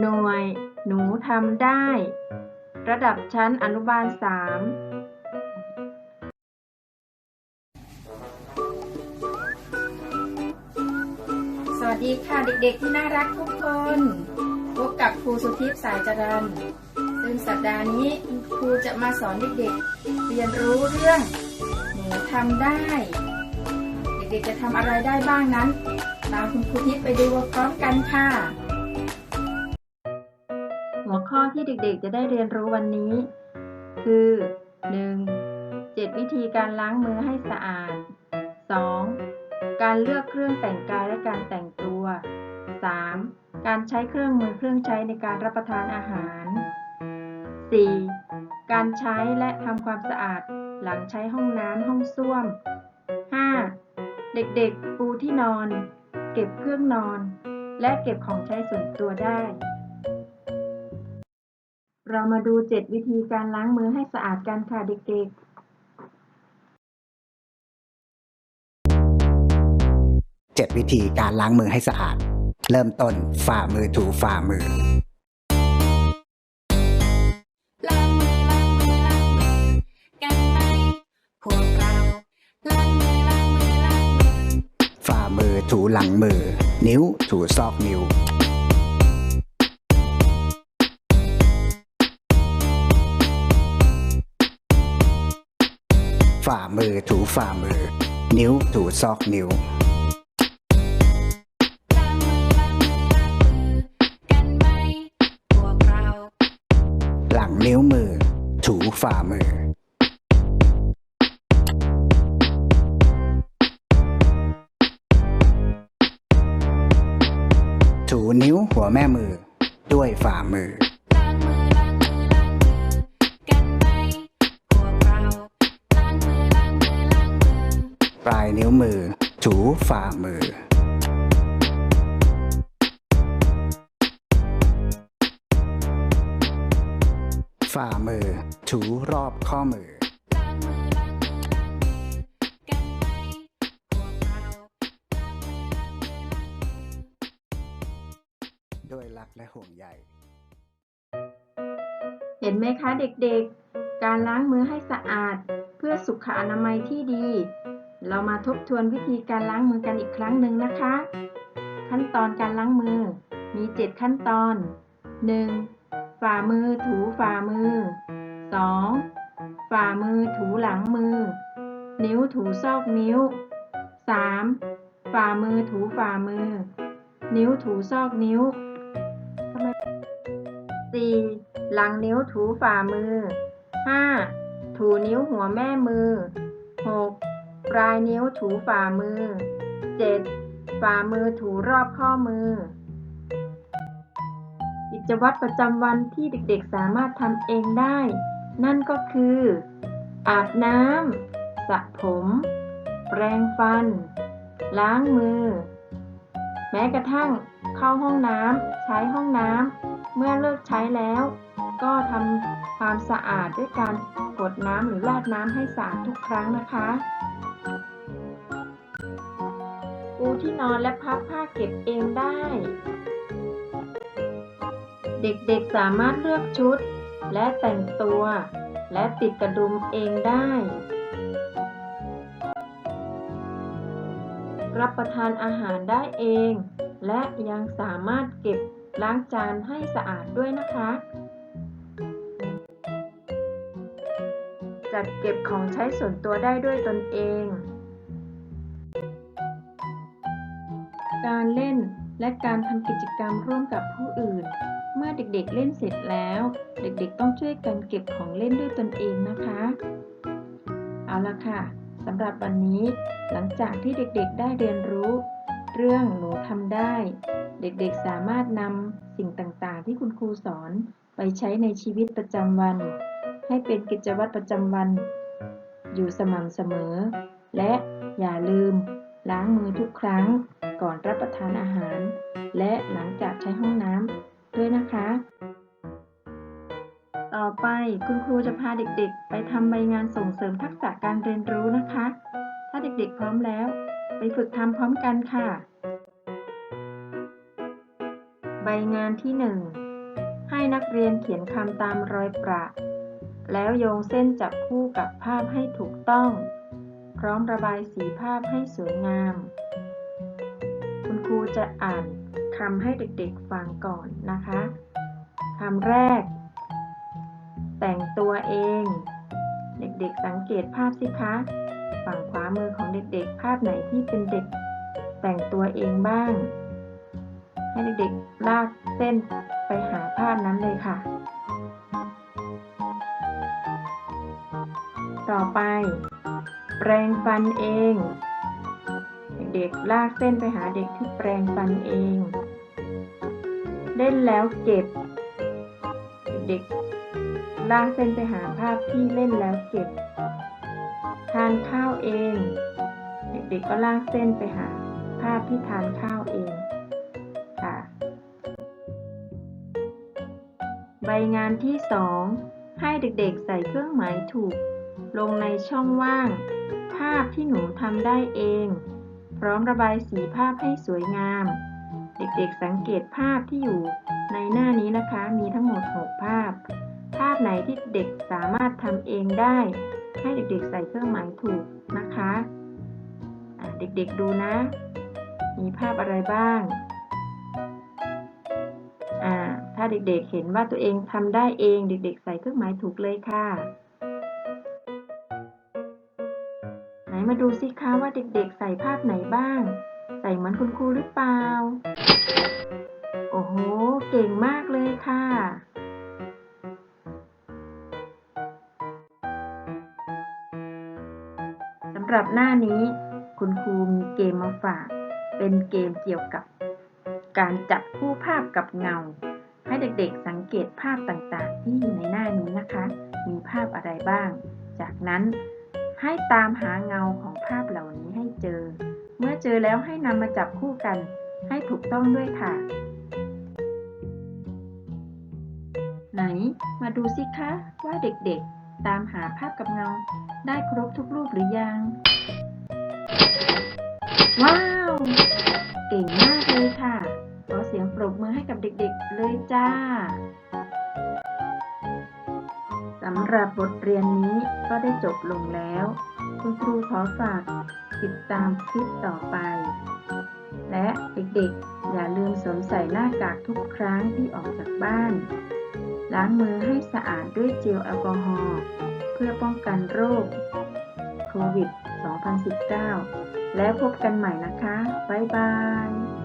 หน่วย หนูทำได้ ระดับชั้นอนุบาลสามสวัสดีค่ะเด็กๆที่น่ารักทุกคน พบกับครูสุทิพย์สายจรันซึ่งสัปดาห์นี้ครูจะมาสอนเด็กๆ เรียนรู้เรื่องหนูทำได้ เด็กๆจะทำอะไรได้บ้างนั้น ตามคุณครูทิพย์ไปดูพร้อมกันค่ะ หัวข้อที่เด็กๆ จะได้เรียนรู้วันนี้ คือ 1. 7 วิธีการล้างมือให้สะอาด 2. การเลือกเครื่องแต่งกายและการแต่งตัว 3. การใช้เครื่องมือเครื่องใช้ในการรับประทานอาหาร 4. การใช้และทำความสะอาดหลังใช้ห้องน้ำห้องส้วม 5. เด็กๆ ปูที่นอน เก็บเครื่องนอน และเก็บของใช้ส่วนตัวได้ เรามาดู 7 วิธีการล้างมือให้สะอาดกันค่ะเด็กๆ7วิธีการล้างมือให้สะอาด เริ่มต้นฝ่ามือถูฝ่ามือ ล้างมือล้างมือล้างมือกันไหมพวกเราล้างมือล้างมือล้างมือฝ่ามือถูหลังมือ นิ้วถูซอกนิ้ว มือถูฝ่ามือ นิ้วถูซอกนิ้วล้างมือล้างมือล้างมือกันไหมพวเราหลังนิ้วมือ ถูฝ่ามือ ถูนิ้วหัวแม่มือ ด้วยฝ่ามือ ปลายนิ้วมือ ถูฝ่ามือ ฝ่ามือ ถูรอบข้อมือด้วยรักและห่วงใย เห็นไหมคะเด็กๆ การล้างมือให้สะอาด เพื่อสุขอนามัยที่ดี เรามาทบทวนวิธีการล้างมือกันอีกครั้งหนึ่งนะคะ ขั้นตอนการล้างมือมี 7 ขั้นตอน 1. ฝ่ามือถูฝ่ามือ 2. ฝ่ามือถูหลังมือ นิ้วถูซอกนิ้ว 3. ฝ่ามือถูฝ่ามือ นิ้วถูซอกนิ้ว 4. หลังนิ้วถูฝ่ามือ 5. ถูนิ้วหัวแม่มือ 6. ปลายนิ้วถูฝ่ามือ 7. ฝ่ามือถูรอบข้อมือ กิจวัตรประจำวันที่เด็กๆสามารถทำเองได้ นั่นก็คือ อาบน้ำสระผม แปรงฟัน ล้างมือ แม้กระทั่งเข้าห้องน้ำใช้ห้องน้ำเมื่อเลิกใช้แล้ว ก็ทำความสะอาดด้วยการกดน้ำหรือราดน้ำให้สะอาดทุกครั้งนะคะ ปูที่นอนและพับผ้าเก็บเองได้ เด็กๆสามารถเลือกชุด และแต่งตัว และติดกระดุมเองได้ รับประทานอาหารได้เอง และยังสามารถเก็บล้างจานให้สะอาดด้วยนะคะ จัดเก็บของใช้ส่วนตัวได้ด้วยตนเอง การเล่นและการทำกิจกรรมร่วมกับผู้อื่น เมื่อเด็กๆเล่นเสร็จแล้ว เด็กๆต้องช่วยกันเก็บของเล่นด้วยตนเองนะคะ เอาละค่ะสำหรับวันนี้ หลังจากที่เด็กๆได้เรียนรู้ เรื่องหนูทำได้ เด็กๆสามารถนำสิ่งต่างๆ ที่คุณครูสอนไปใช้ในชีวิตประจำวัน ให้เป็นกิจวัตรประจำวัน อยู่สม่ำเสมอ และอย่าลืม ล้างมือทุกครั้ง ก่อนรับประทานอาหาร และหลังจากใช้ห้องน้ำด้วยนะคะ ต่อไปคุณครูจะพาเด็กๆ ไปทำใบงานส่งเสริมทักษะการเรียนรู้นะคะ ถ้าเด็กๆพร้อมแล้ว ไปฝึกทำพร้อมกันค่ะ ใบงานที่หนึ่งให้นักเรียนเขียนคำตามรอยประ แล้วโยงเส้นจับคู่กับภาพให้ถูกต้อง พร้อมระบายสีภาพให้สวยงาม คุณครูจะอ่านคำให้เด็กๆฟังก่อนนะคะคำแรก แต่งตัวเอง เด็กๆสังเกตภาพสิคะ ฝั่งขวามือของเด็กๆ ภาพไหนที่เป็นเด็ก แต่งตัวเองบ้าง ให้เด็กๆลากเส้นไปหาภาพนั้นเลยค่ะ ต่อไป แปรงฟันเอง เด็กลากเส้นไปหาเด็กที่แปรงฟันเอง เล่นแล้วเก็บ เด็กลากเส้นไปหาภาพที่เล่นแล้วเก็บ ทานข้าวเอง เด็กๆก็ลากเส้นไปหาภาพที่ทานข้าวเองค่ะ ใบงานที่สองให้เด็กๆใส่เครื่องหมายถูก ลงในช่องว่าง ภาพที่หนูทำได้เอง พร้อมระบายสีภาพให้สวยงาม เด็กๆสังเกตภาพที่อยู่ในหน้านี้นะคะ มีทั้งหมด 6 ภาพ ภาพไหนที่เด็กสามารถทำเองได้ ให้เด็กๆใส่เครื่องหมายถูกนะคะะเด็กๆดูนะ มีภาพอะไรบ้าง ถ้าเด็กๆเห็นว่าตัวเองทำได้เอง เด็กๆ ใส่เครื่องหมายถูกเลยค่ะ มาดูสิคะว่าเด็กๆ ใส่ภาพไหนบ้าง ใส่เหมือนคุณครูหรือเปล่า โอ้โห เก่งมากเลยค่ะสำหรับหน้านี้คุณครูมีเกมมาฝาก เป็นเกมเกี่ยวกับ การจับคู่ภาพกับเงา ให้เด็กๆสังเกตภาพต่างๆ ที่อยู่ในหน้านี้นะคะ มีภาพอะไรบ้าง จากนั้น ให้ตามหาเงาของภาพเหล่านี้ให้เจอ เมื่อเจอแล้วให้นำมาจับคู่กันให้ถูกต้องด้วยค่ะ ไหน มาดูสิคะว่าเด็กๆ ตามหาภาพกับเงา ได้ครบทุกรูปหรือยัง ว้าว เก่งมากเลยค่ะ ขอเสียงปรบมือให้กับเด็กๆเลยจ้าำหรับบทเรียนนี้ก็ได้จบลงแล้ว คุณครูขอฝากติดตามคลิปต่อไป และเด็กๆ อย่าลืมสวมใส่หน้ากากทุกครั้งที่ออกจากบ้าน ล้างมือให้สะอาดด้วยเจลแอลกอฮอล์เพื่อป้องกันโรคโควิด 2019 แล้วพบกันใหม่นะคะ บ๊ายบาย